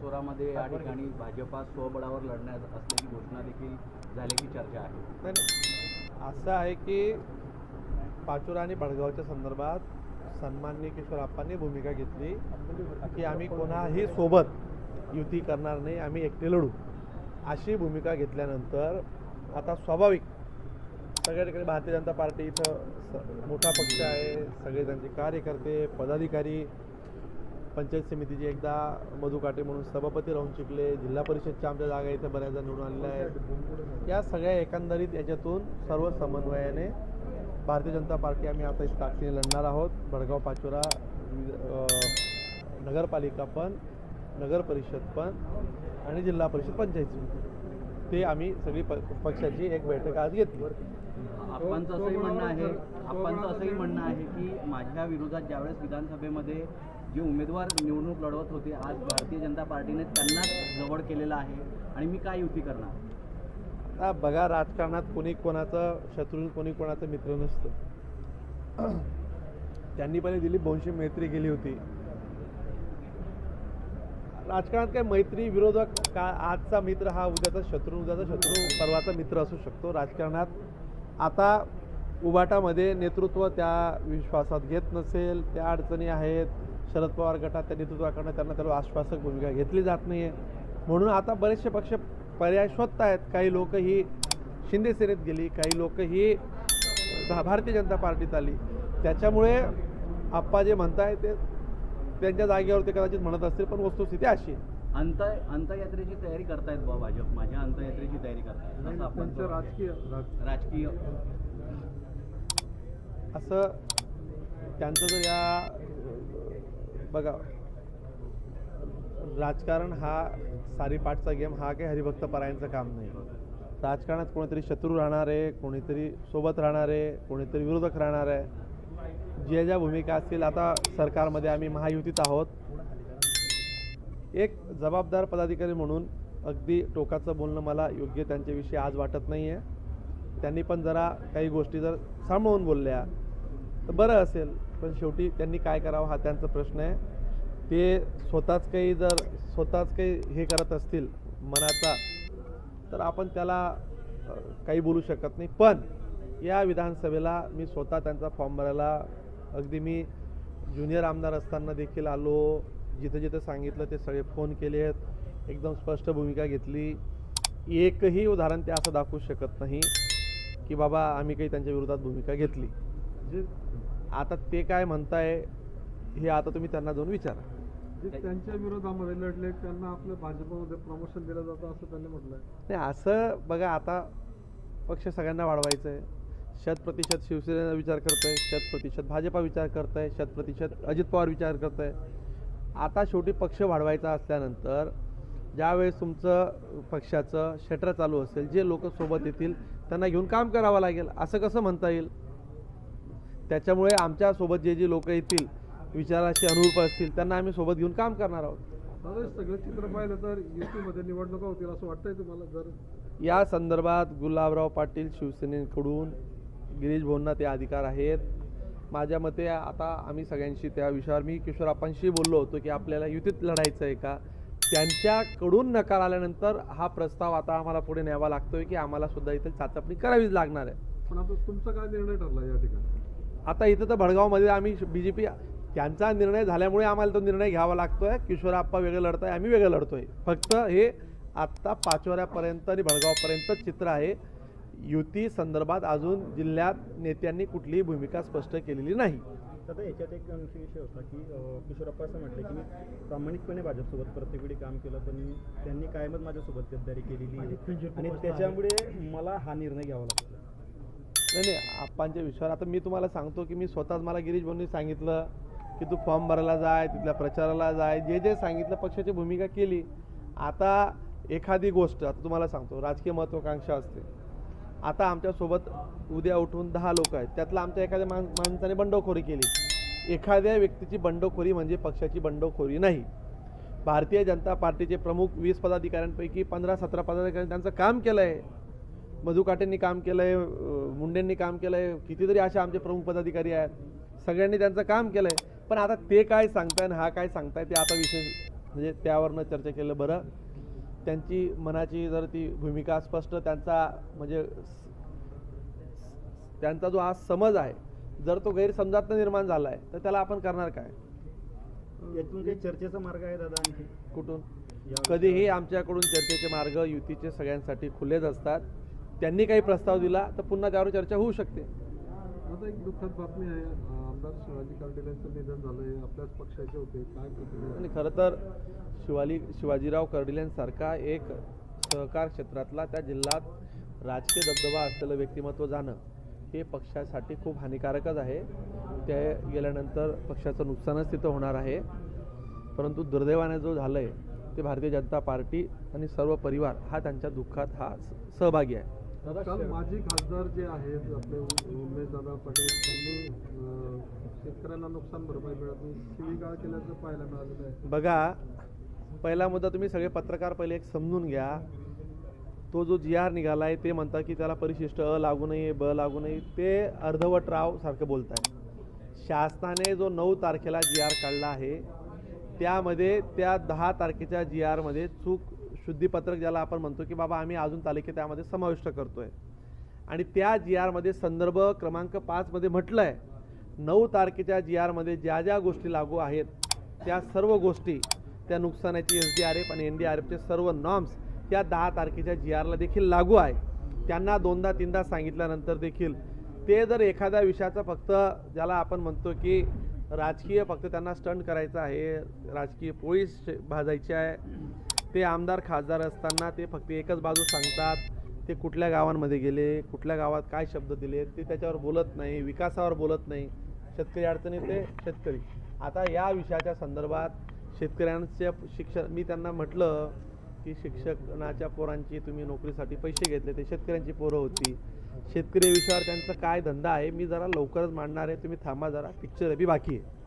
चोरामध्ये या ठिकाणी भाजपा स्वबळावर लढण्यात असल्याची घोषणा देखील झाल्याची चर्चा आहे. असं आहे की पाचोरा आणि भडगावच्या संदर्भात सन्माननीय किशोरप्पांनी भूमिका घेतली की आम्ही कोणाही सोबत युती करणार नाही आम्ही एकटे लढू. अशी भूमिका घेतल्यानंतर आता स्वाभाविक सगळ्या ठिकाणी भारतीय जनता पार्टी इथं मोठा पक्ष आहे सगळे त्यांचे कार्यकर्ते पदाधिकारी पंचायत समितीचे एकदा मधुकाटे म्हणून सभापती राहून शिकले जिल्हा परिषदच्या आमच्या जागा इथे बऱ्याचदा निवडून आलेल्या आहेत. या सगळ्या एकंदरीत याच्यातून सर्व समन्वयाने भारतीय जनता पार्टी आम्ही आता इथं ताकदीने लढणार आहोत. भडगाव पाचोरा नगरपालिका पण नगर परिषद पण आणि जिल्हा परिषद पंचायत समिती. ते आम्ही सगळी प पक्षाची एक बैठक आज घेतली. आपणचं असंही म्हणणं आहे आपणचं असंही म्हणणं आहे की माझ्या विरोधात ज्यावेळेस विधानसभेमध्ये जे उमेदवार निवडणूक लढवत होते आज भारतीय जनता पार्टीने त्यांनाच जवळ केलेलं आहे आणि मी काय युती करणार? आता बघा राजकारणात कोणी कोणाचं शत्रू कोणी कोणाचं मित्र नसतं. त्यांनी पहिले दिलीप भाऊंशी मैत्री केली होती. राजकारणात काय मैत्री विरोधक का आजचा मित्र हा उद्याचा शत्रू उद्याचा शत्रू परवाचा मित्र असू शकतो. राजकारणात आता उबाटामध्ये नेतृत्व त्या विश्वासात घेत नसेल त्या अडचणी आहेत. शरद पवार गटात त्या नेतृत्वाकडनं त्यांना त्याला आश्वासक भूमिका घेतली जात नाही आहे म्हणून आता बरेचसे पक्ष पर्याय शोधत आहेत. काही लोक ही शिंदे सेनेत गेली काही लोक ही भारतीय जनता पार्टीत आली. त्याच्यामुळे आप्पा जे म्हणताय ते त्यांच्या जागेवर ते कदाचित म्हणत असतील पण वस्तुस्थिती अशी आहे. अंत अंतयात्रेची तयारी करतायत बा भाजप माझ्या अंतयात्रेची तयारी करतायत. असं आपण राजकीय. राजकीय. असं त्यांचं जर या बघा राजकारण हा सारीपाठचा गेम हा काही हरिभक्त परायणचं काम नाही. राजकारणात कोणीतरी शत्रू राहणार आहे कोणीतरी सोबत राहणार आहे कोणीतरी विरोधक राहणार आहे ज्या ज्या भूमिका असतील आता सरकारमध्ये आम्ही महायुतीत आहोत. एक जबाबदार पदाधिकारी म्हणून अगदी टोकाचं बोलणं मला योग्य त्यांच्याविषयी आज वाटत नाही आहे त्यांनी पण जरा काही गोष्टी जर सांभाळून बोलल्या तर बरं असेल. पण शेवटी त्यांनी काय करावं हा त्यांचा प्रश्न आहे. ते स्वतःच काही जर स्वतःच काही हे करत असतील मनाचा तर आपण त्याला काही बोलू शकत नाही. पण या विधानसभेला मी स्वतः त्यांचा फॉर्म भरायला अगदी मी ज्युनियर आमदार असताना देखील आलो. जिथं जिथं सांगितलं ते सगळे फोन केले आहेत. एकदम स्पष्ट भूमिका घेतली. एकही उदाहरण ते असं दाखवू शकत नाही की बाबा आम्ही काही त्यांच्या विरोधात भूमिका घेतली. जे आता ते काय म्हणताय हे आता तुम्ही त्यांना जाऊन विचारा. जे त्यांच्या विरोधामध्ये लढले त्यांना आपल्या भाजपमध्ये प्रमोशन दिलं जातं असं त्यांनी म्हटलंय. नाही असं बघा आता पक्ष सगळ्यांना वाढवायचं आहे शत प्रतिशत शिवसेना विचार करत आहे शत प्रतिशत भाजपा विचार करत आहे शत प्रतिशत अजित पवार विचार करत आहे आता शेवटी पक्ष वाढवायचा असल्यानंतर ज्यावेळेस तुमचं पक्षाचं शटर चालू असेल जे लोक सोबत येतील त्यांना घेऊन काम करावं लागेल असं कसं म्हणता येईल? त्याच्यामुळे आमच्यासोबत जे जे लोक येतील विचाराशी अनुरूप असतील त्यांना आम्ही सोबत घेऊन काम करणार आहोत. सगळं चित्र पाहिलं तर युतीमध्ये निवडणुका होतील असं वाटतंय तुम्हाला? जर या संदर्भात गुलाबराव पाटील शिवसेनेकडून गिरीश भाऊंना ते अधिकार आहेत. माझ्या मते आता आम्ही सगळ्यांशी त्या विषयावर मी किशोरप्पांशी बोललो होतो की आपल्याला युतीत लढायचं आहे का? त्यांच्याकडून नकार आल्यानंतर हा प्रस्ताव आता आम्हाला पुढे न्यावा लागतोय की आम्हाला सुद्धा इथे चाचपणी करावीच लागणार आहे. पण आता तुमचा काय निर्णय ठरला या ठिकाणी? आता इथं तर भडगावमध्ये आम्ही बी जे पी त्यांचा निर्णय झाल्यामुळे आम्हाला तो निर्णय घ्यावा लागतोय. किशोरप्पा वेगळं लढताय आम्ही वेगळं लढतोय. फक्त हे आत्ता पाचवऱ्यापर्यंत आणि भडगावपर्यंत चित्र आहे. युती संदर्भात अजून जिल्ह्यात नेत्यांनी कुठलीही भूमिका स्पष्ट केलेली नाही. आता याच्यात एक आणखी विषय होता की किशोरप्पा असं म्हटलं की मी प्रामाणिकपणे भाजपसोबत प्रत्येक वेळी काम केलं पण त्यांनी कायमच माझ्यासोबत गद्दारी केलेली आहे. आणि त्याच्यामुळे मला हा निर्णय घ्यावा लागतो नाही नाही आप्पांच्या विश्वास आता मी तुम्हाला सांगतो की मी स्वतःच मला गिरीश भाऊंनी सांगितलं की तू फॉर्म भरायला जाय तिथल्या प्रचाराला जाय जे जे सांगितलं पक्षाची भूमिका केली. आता एखादी गोष्ट आता तुम्हाला सांगतो राजकीय महत्त्वाकांक्षा असते. आता आमच्यासोबत उद्या उठून दहा लोक आहेत. त्यातलं आमच्या एखाद्या माण माणसाने बंडखोरी केली. एखाद्या व्यक्तीची बंडखोरी म्हणजे पक्षाची बंडखोरी नाही. भारतीय जनता पार्टीचे प्रमुख वीस पदाधिकाऱ्यांपैकी पंधरा सतरा पदाधिकाऱ्यांनी त्यांचं काम केलं आहे मधुकाटेंनी काम केलं आहे मुंडेंनी काम केलं आहे कितीतरी असे आमचे प्रमुख पदाधिकारी आहेत. सगळ्यांनी त्यांचं काम केलं आहे पण आता ते काय सांगताय आणि हा काय सांगताय ते आता विषय म्हणजे त्यावरनं चर्चा केलं बरं. त्यांची मनाची जर ती भूमिका स्पष्ट त्यांचा म्हणजे त्यांचा जो आज समज आहे जर तो गैरसमजात निर्माण झाला आहे तर त्याला आपण करणार काय? यातून काही चर्चेचा मार्ग आहे दादा आणखी? कुठून? कधीही आमच्याकडून चर्चेचे मार्ग युतीचे सगळ्यांसाठी खुलेच असतात. त्यांनी काही प्रस्ताव दिला तर पुन्हा त्यावर चर्चा होऊ शकते. आता एक दुःखद बातमी आहे. आमदार शिवाजी कर्डिल यांचं निधन झालंय. आपल्याच पक्षाचे होते. काय आणि खरं तर शिवाली शिवाजीराव कर्डिल्यांसारखा एक सहकार क्षेत्रातला त्या जिल्ह्यात राजकीय दबदबा असलेलं व्यक्तिमत्व जाणं हे पक्षासाठी खूप हानिकारकच आहे. ते गेल्यानंतर पक्षाचं नुकसानच तिथं होणार आहे. परंतु दुर्दैवाने जो झालं आहे ते भारतीय जनता पार्टी आणि सर्व परिवार हा त्यांच्या दुःखात हा सहभागी आहे. काल माजी खासदार जे आहेत आपले उमेश दादा पटेल त्यांनी शेतकऱ्यांना नुकसान भरपाई मिळत नाही. शिवीगाळ केल्याचं पाहायला मिळालेलं आहे. बघा पहिला मुद्दा तुम्ही सगळे पत्रकार पहिले एक समजून घ्या. तो जो जी आर निघाला आहे ते म्हणतात की त्याला परिशिष्ट अ लागू नये ब लागू नये ते अर्धवट राव सारखं बोलत आहे शासनाने जो नऊ तारखेला जी आर काढला आहे त्यामध्ये त्या दहा तारखेच्या जी आरमध्ये चूक शुद्धीपत्रक ज्याला आपण म्हणतो की बाबा आम्ही अजून तालिके त्यामध्ये समाविष्ट करतो आहे आणि त्या जी आरमध्ये संदर्भ क्रमांक पाचमध्ये म्हटलं आहे नऊ तारखेच्या जी आरमध्ये ज्या ज्या गोष्टी लागू आहेत त्या सर्व गोष्टी त्या नुकसानाची एस डी आर एफ आणि एन डी आर एफचे सर्व नॉर्म्स त्या दहा तारखेच्या जी आरला देखील लागू आहे. त्यांना दोनदा तीनदा सांगितल्यानंतर देखील ते जर एखाद्या विषयाचा फक्त ज्याला आपण म्हणतो की राजकीय फक्त त्यांना स्टंट करायचं आहे राजकीय पोळीस भाजायची आहे ते आमदार खासदार असताना ते फक्त एकच बाजू सांगतात ते कुठल्या गावांमध्ये गेले कुठल्या गावात काय शब्द दिले ते त्याच्यावर बोलत नाही विकासावर बोलत नाही. शेतकरी अडचणीत ते शेतकरी. आता या विषयाच्या संदर्भात शेतकऱ्यांच्या शिक्षण मी त्यांना म्हटलं की शिक्षणाच्या पोरांची तुम्ही नोकरीसाठी पैसे घेतले ते शेतकऱ्यांची पोरं होती. शेतकरी विषयावर त्यांचा काय धंदा आहे मी जरा लवकरच मांडणार आहे तुम्ही थांबा जरा पिक्चर बी बाकी आहे.